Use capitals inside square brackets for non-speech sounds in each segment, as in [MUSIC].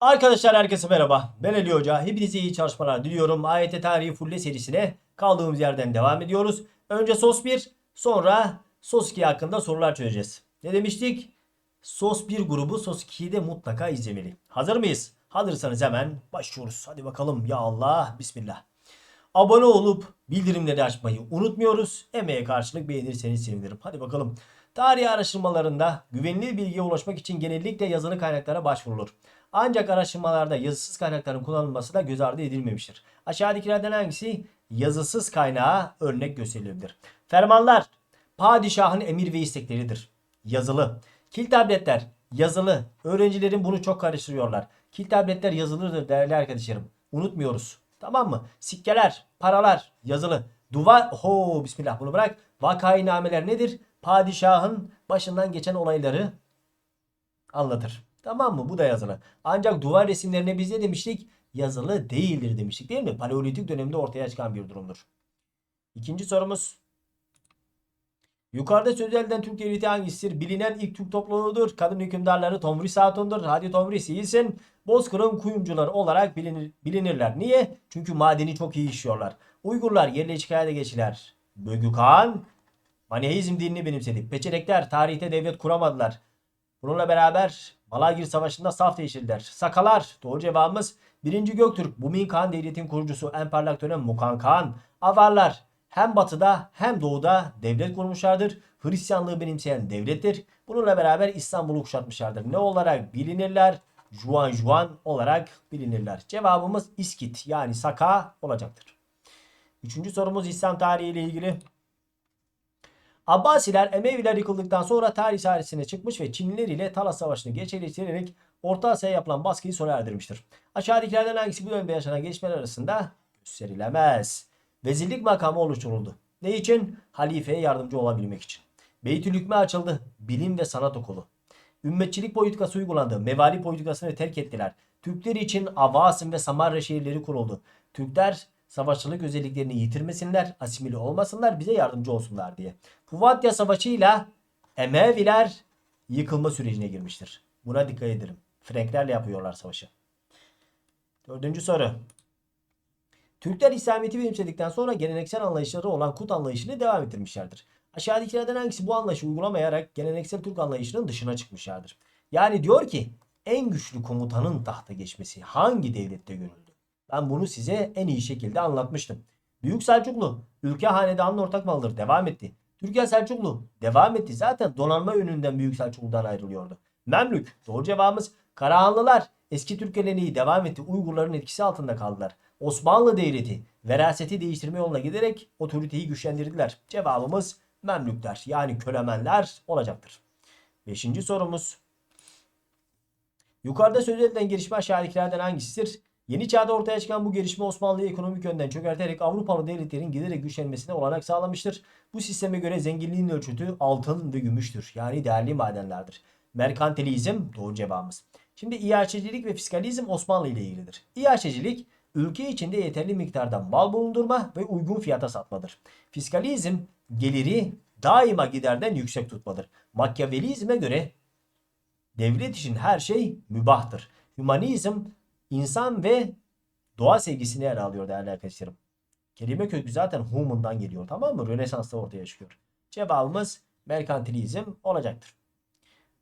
Arkadaşlar herkese merhaba. Ben Ali Hoca. Hepinize iyi çalışmalar diliyorum. AYT Tarihi Fulle serisine kaldığımız yerden devam ediyoruz. Önce SOS 1, sonra SOS 2 hakkında sorular çözeceğiz. Ne demiştik? SOS 1 grubu SOS 2'yi de mutlaka izlemeli. Hazır mıyız? Hazırsanız hemen başlıyoruz. Hadi bakalım. Ya Allah. Bismillah. Abone olup bildirimleri açmayı unutmuyoruz. Emeğe karşılık beğenirseniz sevinirim. Hadi bakalım. Tarih araştırmalarında güvenilir bilgiye ulaşmak için genellikle yazılı kaynaklara başvurulur. Ancak araştırmalarda yazısız kaynakların kullanılması da göz ardı edilmemiştir. Aşağıdakilerden hangisi yazısız kaynağa örnek gösterilebilir? Fermanlar padişahın emir ve istekleridir. Yazılı. Kil tabletler yazılı. Öğrencilerin bunu çok karıştırıyorlar. Kil tabletler yazılıdır değerli arkadaşlarım. Unutmuyoruz. Tamam mı? Sikkeler, paralar yazılı. Duvar, ho bismillah bunu bırak. Vakainameler nedir? Padişahın başından geçen olayları anlatır. Tamam mı? Bu da yazılı. Ancak duvar resimlerine biz ne demiştik? Yazılı değildir demiştik değil mi? Paleolitik dönemde ortaya çıkan bir durumdur. İkinci sorumuz. Yukarıda söz edilen Türk devleti hangisidir? Bilinen ilk Türk topluluğudur. Kadın hükümdarları Tomris Hatun'dur. Hadi Tomris iyisin. Bozkır'ın kuyumcuları olarak bilinir, bilinirler. Niye? Çünkü madeni çok iyi işliyorlar. Uygurlar yerleşik hayata geçtiler. Bögü Kağan Maneizm dinini benimsedi. Peçenekler tarihte devlet kuramadılar. Bununla beraber Malagir Savaşı'nda saf değiştirdiler. Sakalar doğru cevabımız 1. Göktürk Bumin Kağan devletin kurucusu en parlak dönem Mukan Kağan. Avarlar hem batıda hem doğuda devlet kurmuşlardır. Hristiyanlığı benimseyen devlettir. Bununla beraber İstanbul'u kuşatmışlardır. Ne olarak bilinirler? Juan Juan olarak bilinirler. Cevabımız İskit yani Saka olacaktır. Üçüncü sorumuz İslam tarihi ile ilgili. Abbasiler Emeviler yıkıldıktan sonra tarih sahnesine çıkmış ve Çinliler ile Talas Savaşı'nı gerçekleştirerek Orta Asya'ya yapılan baskıyı sona erdirmiştir. Aşağıdakilerden hangisi bu dönemde yaşanan gelişmeler arasında gösterilemez? Vezirlik makamı oluşturuldu. Ne için? Halifeye yardımcı olabilmek için. Beytülhükme açıldı. Bilim ve sanat okulu. Ümmetçilik politikası uygulandı. Mevali politikasını terk ettiler. Türkler için Avasım ve Samarra şehirleri kuruldu. Türkler savaşçılık özelliklerini yitirmesinler, asimile olmasınlar, bize yardımcı olsunlar diye. Puvatya Savaşı ile Emeviler yıkılma sürecine girmiştir. Buna dikkat edelim. Frenklerle yapıyorlar savaşı. Dördüncü soru. Türkler İslamiyet'i benimsedikten sonra geleneksel anlayışları olan Kut anlayışını devam ettirmişlerdir. Aşağıdakilerden hangisi bu anlayışı uygulamayarak geleneksel Türk anlayışının dışına çıkmışlardır? Yani diyor ki en güçlü komutanın tahta geçmesi hangi devlette görüldü? Ben bunu size en iyi şekilde anlatmıştım. Büyük Selçuklu ülke hanedanın ortak malıdır devam etti. Türkiye Selçuklu devam etti. Zaten donanma yönünden Büyük Selçuklu'dan ayrılıyordu. Memlük doğru cevabımız. Karahanlılar eski Türk geleneği devam etti. Uygurların etkisi altında kaldılar. Osmanlı Devleti veraseti değiştirme yoluna giderek otoriteyi güçlendirdiler. Cevabımız Memlükler yani kölemenler olacaktır. Beşinci sorumuz. Yukarıda söz edilen gelişme aşağıdakilerden hangisidir? Yeni çağda ortaya çıkan bu gelişme Osmanlı'yı ekonomik yönden çökerterek Avrupalı devletlerin giderek güçlenmesine olanak sağlamıştır. Bu sisteme göre zenginliğin ölçütü altın ve gümüştür. Yani değerli madenlerdir. Merkantilizm doğru cevabımız. Şimdi iaşecilik ve fiskalizm Osmanlı ile ilgilidir. İyaşecilik ülke içinde yeterli miktarda mal bulundurma ve uygun fiyata satmadır. Fiskalizm geliri daima giderden yüksek tutmadır. Makyavelizme göre devlet için her şey mübahtır. Hümanizm insan ve doğa sevgisini ele alıyor değerli arkadaşlarım. Kelime kökü zaten human'dan geliyor tamam mı? Rönesans'ta ortaya çıkıyor. Cevabımız merkantilizm olacaktır.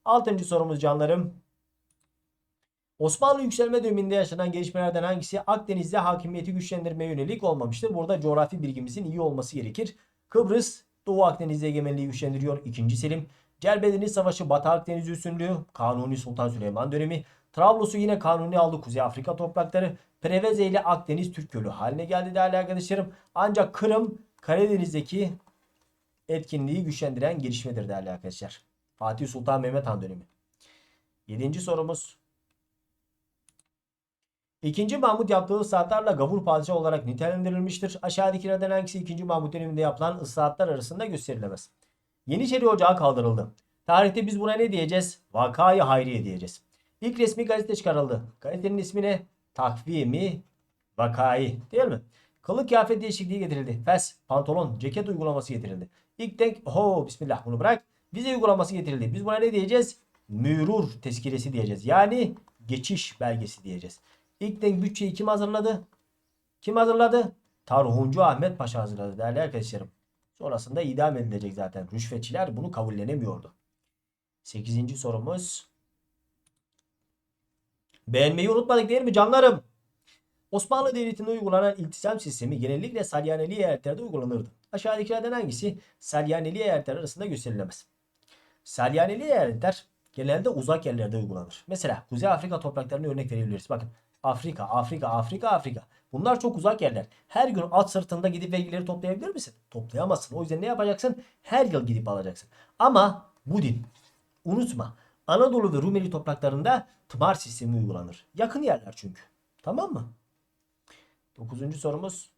Altıncı sorumuz canlarım. Osmanlı yükselme döneminde yaşanan gelişmelerden hangisi Akdeniz'de hakimiyeti güçlendirmeye yönelik olmamıştır? Burada coğrafi bilgimizin iyi olması gerekir. Kıbrıs Doğu Akdeniz'de egemenliği güçlendiriyor 2. Selim. Cerbedeniz Savaşı Batı Akdeniz üstünlüğü Kanuni Sultan Süleyman dönemi. Trablus'u yine Kanuni aldı Kuzey Afrika toprakları. Preveze ile Akdeniz Türk Gölü haline geldi değerli arkadaşlarım. Ancak Kırım Karadeniz'deki etkinliği güçlendiren gelişmedir değerli arkadaşlar. Fatih Sultan Mehmet Han dönemi. Yedinci sorumuz. İkinci Mahmut yaptığı ıslahatlarla gavur padişah olarak nitelendirilmiştir. Aşağıdakilerden hangisi 2. Mahmut döneminde yapılan ıslahatlar arasında gösterilemez? Yeniçeri Ocağı kaldırıldı. Tarihte biz buna ne diyeceğiz? Vakayı Hayriye diyeceğiz. İlk resmi gazete çıkarıldı. Gazetenin ismi ne? Takvimi Vakayı değil mi? Kılık kıyafet değişikliği getirildi. Fes, pantolon, ceket uygulaması getirildi. İlk denk, ho bismillah bunu bırak. Vize uygulaması getirildi. Biz buna ne diyeceğiz? Mürur tezkiresi diyeceğiz. Yani geçiş belgesi diyeceğiz. İlk denk bütçeyi kim hazırladı? Kim hazırladı? Tarhuncu Ahmet Paşa hazırladı değerli arkadaşlarım. Sonrasında idam edilecek zaten. Rüşvetçiler bunu kabullenemiyordu. 8. sorumuz. Beğenmeyi unutmadık değil mi canlarım? Osmanlı Devleti'nde uygulanan iltisam sistemi genellikle Salyaneli eyaletlerde uygulanırdı. Aşağıdakilerden hangisi Salyaneli eyaletler arasında gösterilemez? Salyaneli eyaletler genelde uzak yerlerde uygulanır. Mesela Kuzey Afrika topraklarına örnek verebiliriz. Bakın Afrika, Afrika, Afrika, Afrika. Bunlar çok uzak yerler. Her gün at sırtında gidip vergileri toplayabilir misin? Toplayamazsın. O yüzden ne yapacaksın? Her yıl gidip alacaksın. Ama bu din unutma. Anadolu ve Rumeli topraklarında tımar sistemi uygulanır. Yakın yerler çünkü. Tamam mı? Dokuzuncu sorumuz.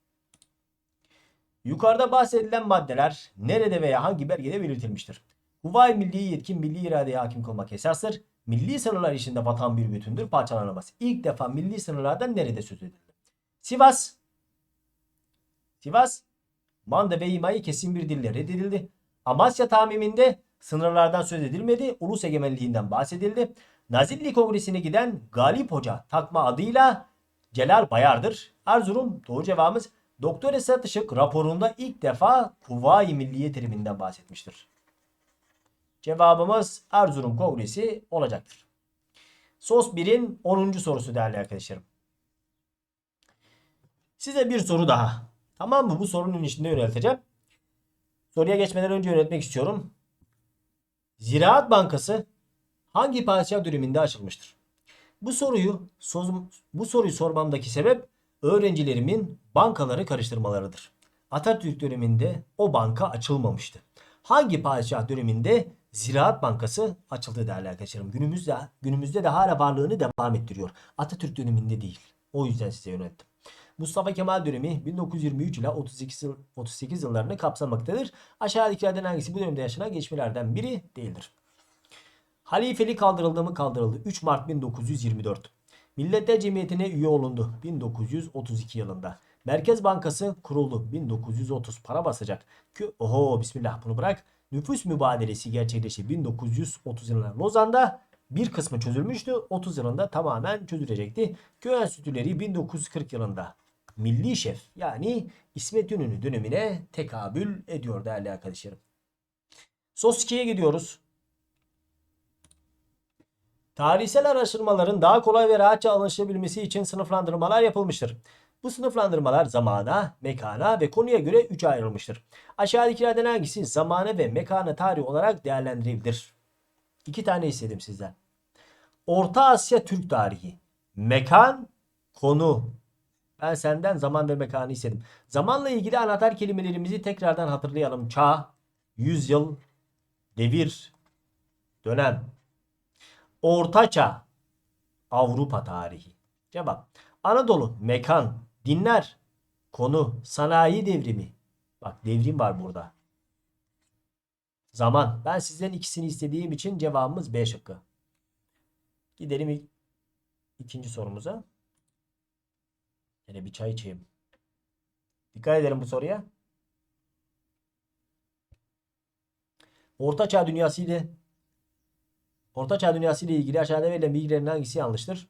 Yukarıda bahsedilen maddeler nerede veya hangi belgede belirtilmiştir? Huvayi milli yetkin milli iradeye hakim kılmak esastır. Milli sınırlar içinde vatan bir bütündür parçalanamaz. İlk defa milli sınırlardan nerede söz edildi? Sivas. Sivas. Manda ve İma'yı kesin bir dille reddedildi. Amasya tamiminde sınırlardan söz edilmedi. Ulus egemenliğinden bahsedildi. Nazilli Kongresi'ne giden Galip Hoca takma adıyla Celal Bayar'dır. Erzurum doğru cevabımız Doktor Esat Işık raporunda ilk defa Kuvayi Milliye teriminden bahsetmiştir. Cevabımız Erzurum Kongresi olacaktır. Sos 1'in 10. sorusu değerli arkadaşlarım. Size bir soru daha. Tamam mı? Bu sorunun içinde yönelteceğim. Soruya geçmeden önce yönetmek istiyorum. Ziraat Bankası hangi padişah döneminde açılmıştır? Bu soruyu bu soruyu sormamdaki sebep öğrencilerimin bankaları karıştırmalarıdır. Atatürk döneminde o banka açılmamıştı. Hangi padişah döneminde Ziraat Bankası açıldı değerli arkadaşlarım. Günümüzde, günümüzde de hala varlığını devam ettiriyor. Atatürk döneminde değil. O yüzden size yönelttim. Mustafa Kemal dönemi 1923 ile 38, yıl, 38 yıllarını kapsamaktadır. Aşağıdakilerden hangisi bu dönemde yaşanan geçmelerden biri değildir? Halifelik kaldırıldı mı kaldırıldı. 3 Mart 1924. Milletler Cemiyeti'ne üye olundu 1932 yılında. Merkez Bankası kuruldu 1930 para basacak. Ki oho bismillah bunu bırak. Nüfus mübadelesi gerçekleşti 1930 yılında Lozan'da bir kısmı çözülmüştü. 30 yılında tamamen çözülecekti. Köy enstitüleri 1940 yılında milli şef yani İsmet İnönü dönemine tekabül ediyor değerli arkadaşlarım. Sos 2'ye gidiyoruz. Tarihsel araştırmaların daha kolay ve rahatça anlaşılabilmesi için sınıflandırmalar yapılmıştır. Bu sınıflandırmalar zamana, mekana ve konuya göre 3'e ayrılmıştır. Aşağıdakilerden hangisi zamana ve mekana tarih olarak değerlendirilebilir? İki tane istedim sizden. Orta Asya Türk tarihi. Mekan, konu. Ben senden zaman ve mekanı istedim. Zamanla ilgili anahtar kelimelerimizi tekrardan hatırlayalım. Çağ, yüzyıl, devir, dönem. Ortaçağ, Avrupa tarihi. Cevap. Anadolu, mekan, dinler, konu, sanayi devrimi. Bak devrim var burada. Zaman. Ben sizden ikisini istediğim için cevabımız B şıkkı. Gidelim ilk, ikinci sorumuza. Yine bir çay içeyim. Dikkat edelim bu soruya. Orta Çağ dünyası ile Orta Çağ dünyası ile ilgili aşağıda verilen bilgilerin hangisi yanlıştır?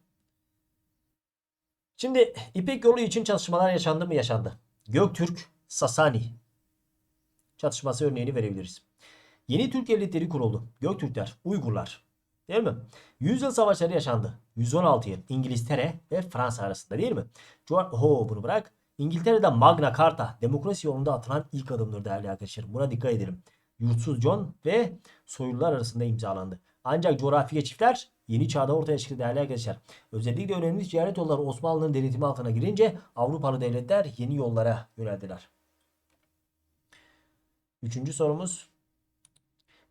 Şimdi İpek yolu için çalışmalar yaşandı mı yaşandı. Göktürk, Sasani çatışması örneğini verebiliriz. Yeni Türk devletleri kuruldu. Göktürkler, Uygurlar. Değil mi? Yüzyıl savaşları yaşandı. 116 yıl İngiltere ve Fransa arasında değil mi? Ho bunu bırak. İngiltere'de Magna Carta demokrasi yolunda atılan ilk adımdır değerli arkadaşlar. Buna dikkat edelim. Yurtsuz John ve soylular arasında imzalandı. Ancak coğrafi geçişler yeni çağda ortaya çıktı değerli arkadaşlar. Özellikle önemli ticaret yolları Osmanlı'nın denetimi altına girince Avrupalı devletler yeni yollara yöneldiler. Üçüncü sorumuz.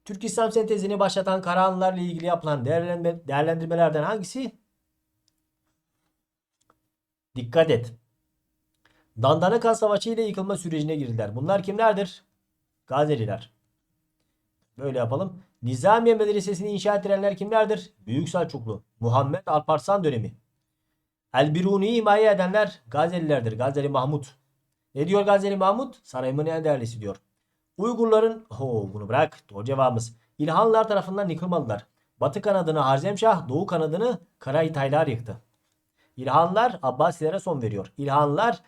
Türk İslam sentezini başlatan Karahanlılarla ilgili yapılan değerlendirme, değerlendirmelerden hangisi? Dikkat et. Dandanakan Kan Savaşı ile yıkılma sürecine girdiler. Bunlar kimlerdir? Gazeliler. Böyle yapalım. Nizamiye Medresesi'ni inşa ettirenler kimlerdir? Büyük Selçuklu. Muhammed Alparslan dönemi. El-Biruni'yi himaye edenler Gazelilerdir. Gazeli Mahmut. Ne diyor Gazeli Mahmut? Sarayımın en değerlisi diyor. Uygurların, ho bunu bırak. Doğru cevabımız. İlhanlılar tarafından yıkılmalılar. Batı kanadını Harzemşah, Doğu kanadını Karahitaylar yıktı. İlhanlar Abbasilere son veriyor. İlhanlar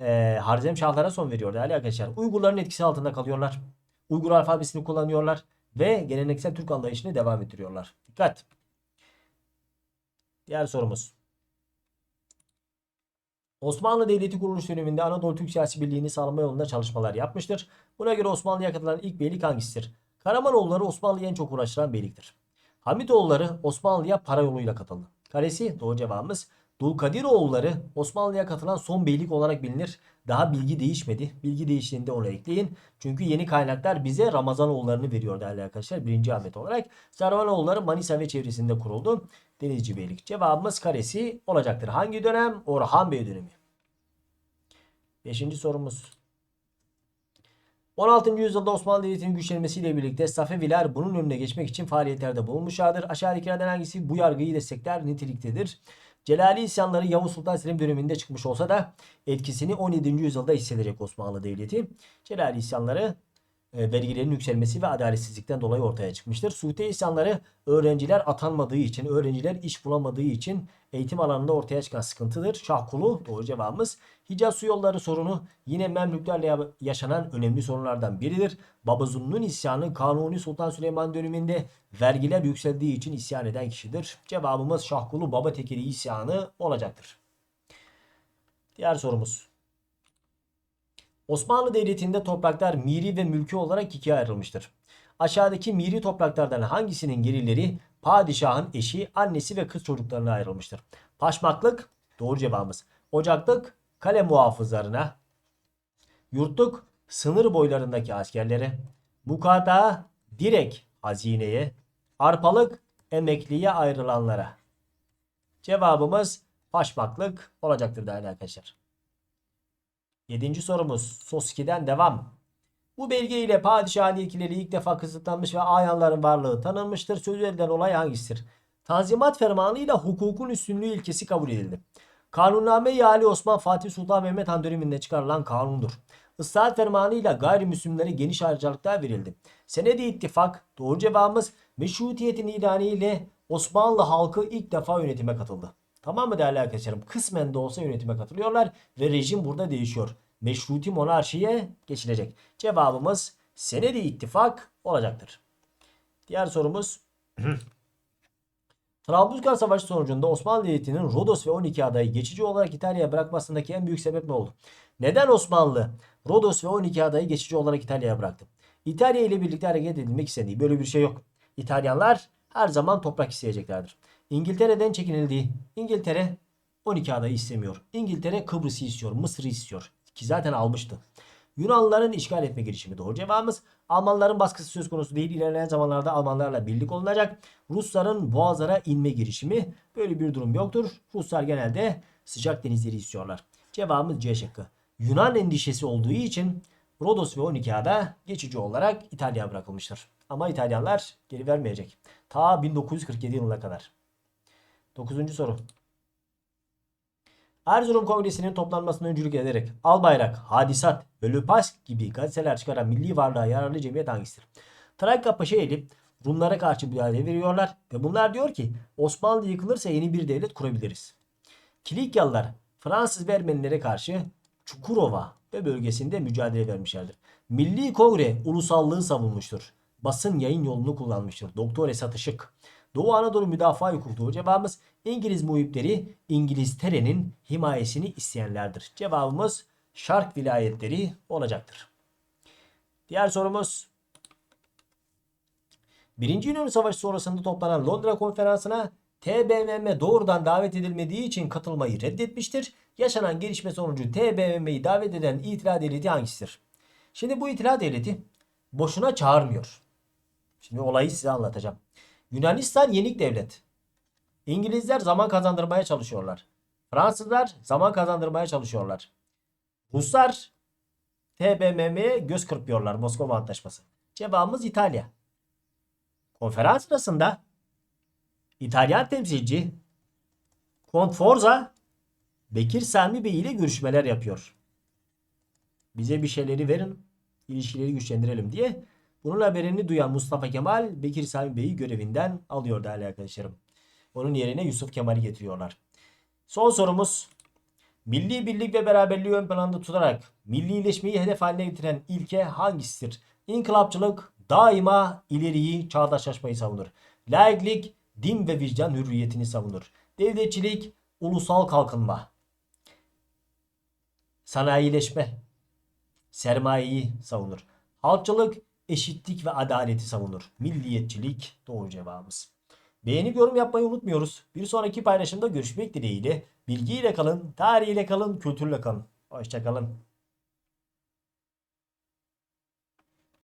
e, Harzemşahlara son veriyor değerli arkadaşlar. Uygurların etkisi altında kalıyorlar. Uygur alfabesini kullanıyorlar ve geleneksel Türk anlayışını devam ettiriyorlar. Dikkat. Diğer sorumuz. Osmanlı Devleti kuruluş döneminde Anadolu Türk siyasi birliğini sağlama yolunda çalışmalar yapmıştır. Buna göre Osmanlı'ya katılan ilk beylik hangisidir? Karamanoğulları Osmanlı'yı en çok uğraştıran beyliktir. Hamitoğulları Osmanlı'ya para yoluyla katıldı. Karesi doğru cevabımız. Dulkadiroğulları Osmanlı'ya katılan son beylik olarak bilinir. Daha bilgi değişmedi. Bilgi değiştiğinde onu ekleyin. Çünkü yeni kaynaklar bize Ramazanoğullarını veriyor değerli arkadaşlar. Birinci Ahmet olarak. Sarvanoğulları Manisa ve çevresinde kuruldu. Denizci Beylik. Cevabımız karesi olacaktır. Hangi dönem? Orhan Bey dönemi. Beşinci sorumuz. 16. yüzyılda Osmanlı Devleti'nin güçlenmesiyle birlikte Safeviler bunun önüne geçmek için faaliyetlerde bulunmuşlardır. Aşağıdakilerden hangisi bu yargıyı destekler niteliktedir? Celali isyanları Yavuz Sultan Selim döneminde çıkmış olsa da etkisini 17. yüzyılda hissedecek Osmanlı Devleti. Celali isyanları vergilerin yükselmesi ve adaletsizlikten dolayı ortaya çıkmıştır. Suudi isyanları öğrenciler atanmadığı için, öğrenciler iş bulamadığı için eğitim alanında ortaya çıkan sıkıntıdır. Şahkulu doğru cevabımız. Hicaz su yolları sorunu yine Memlüklerle yaşanan önemli sorunlardan biridir. Babazun'un isyanı Kanuni Sultan Süleyman döneminde vergiler yükseldiği için isyan eden kişidir. Cevabımız Şahkulu Baba Tekeri isyanı olacaktır. Diğer sorumuz. Osmanlı Devleti'nde topraklar miri ve mülkü olarak ikiye ayrılmıştır. Aşağıdaki miri topraklardan hangisinin gelirleri padişahın eşi, annesi ve kız çocuklarına ayrılmıştır? Paşmaklık doğru cevabımız. Ocaklık kale muhafızlarına, yurtluk sınır boylarındaki askerlere, mukata direkt hazineye, arpalık emekliye ayrılanlara. Cevabımız paşmaklık olacaktır değerli arkadaşlar. Yedinci sorumuz Soski'den devam. Bu belge ile padişahın ilkileri ilk defa kısıtlanmış ve ayanların varlığı tanınmıştır. Sözü edilen olay hangisidir? Tanzimat fermanı ile hukukun üstünlüğü ilkesi kabul edildi. Kanunname-i Ali Osman Fatih Sultan Mehmet Han döneminde çıkarılan kanundur. Islahat fermanı ile gayrimüslimlere geniş ayrıcalıklar verildi. Senedi ittifak doğru cevabımız meşrutiyetin ilanı ile Osmanlı halkı ilk defa yönetime katıldı. Tamam mı değerli arkadaşlarım? Kısmen de olsa yönetime katılıyorlar ve rejim burada değişiyor. Meşruti monarşiye geçilecek. Cevabımız senedi ittifak olacaktır. Diğer sorumuz [CLEARS THROAT] Trablusgarp Savaşı sonucunda Osmanlı Devleti'nin Rodos ve 12 adayı geçici olarak İtalya'ya bırakmasındaki en büyük sebep ne oldu? Neden Osmanlı Rodos ve 12 adayı geçici olarak İtalya'ya bıraktı? İtalya ile birlikte hareket edilmek istediği böyle bir şey yok. İtalyanlar her zaman toprak isteyeceklerdir. İngiltere'den çekinildiği İngiltere 12 adayı istemiyor. İngiltere Kıbrıs'ı istiyor. Mısır'ı istiyor. Ki zaten almıştı. Yunanlıların işgal etme girişimi doğru cevabımız. Almanların baskısı söz konusu değil. İlerleyen zamanlarda Almanlarla birlik olunacak. Rusların boğazlara inme girişimi. Böyle bir durum yoktur. Ruslar genelde sıcak denizleri istiyorlar. Cevabımız C şıkkı. Yunan endişesi olduğu için Rodos ve 12 ada geçici olarak İtalya'ya bırakılmıştır. Ama İtalyanlar geri vermeyecek. Ta 1947 yılına kadar. Dokuzuncu soru. Erzurum Kongresi'nin toplanmasına öncülük ederek Albayrak, Hadisat ve Löpas gibi gazeteler çıkaran milli varlığa yararlı cemiyet hangisidir? Trakya Paşaeli Rumlara karşı mücadele veriyorlar ve bunlar diyor ki Osmanlı yıkılırsa yeni bir devlet kurabiliriz. Kilikyalılar Fransız ve Ermenilere karşı Çukurova ve bölgesinde mücadele vermişlerdir. Milli Kongre ulusallığı savunmuştur. Basın yayın yolunu kullanmıştır. Doktor Esat Işık. Doğu Anadolu Müdafaa Hukuku cevabımız İngiliz muhipleri İngiltere'nin himayesini isteyenlerdir. Cevabımız Şark vilayetleri olacaktır. Diğer sorumuz Birinci Yunan Savaşı sonrasında toplanan Londra konferansına TBMM doğrudan davet edilmediği için katılmayı reddetmiştir. Yaşanan gelişme sonucu TBMM'yi davet eden itila devleti hangisidir? Şimdi bu itila devleti boşuna çağırmıyor. Şimdi olayı size anlatacağım. Yunanistan yenik devlet. İngilizler zaman kazandırmaya çalışıyorlar. Fransızlar zaman kazandırmaya çalışıyorlar. Ruslar TBMM'ye göz kırpıyorlar Moskova Antlaşması. Cevabımız İtalya. Konferans sırasında İtalyan temsilci Kont Forza Bekir Sami Bey ile görüşmeler yapıyor. Bize bir şeyleri verin, ilişkileri güçlendirelim diye. Bunun haberini duyan Mustafa Kemal Bekir Sami Bey'i görevinden alıyor değerli arkadaşlarım. Onun yerine Yusuf Kemal'i getiriyorlar. Son sorumuz. Milli birlik ve beraberliği ön planda tutarak millileşmeyi hedef haline getiren ilke hangisidir? İnkılapçılık daima ileriyi, çağdaşlaşmayı savunur. Laiklik din ve vicdan hürriyetini savunur. Devletçilik ulusal kalkınma. Sanayileşme sermayeyi savunur. Halkçılık eşitlik ve adaleti savunur. Milliyetçilik doğru cevabımız. Beğenip yorum yapmayı unutmuyoruz. Bir sonraki paylaşımda görüşmek dileğiyle. Bilgiyle kalın, tarihiyle kalın, kültürle kalın. Hoşçakalın.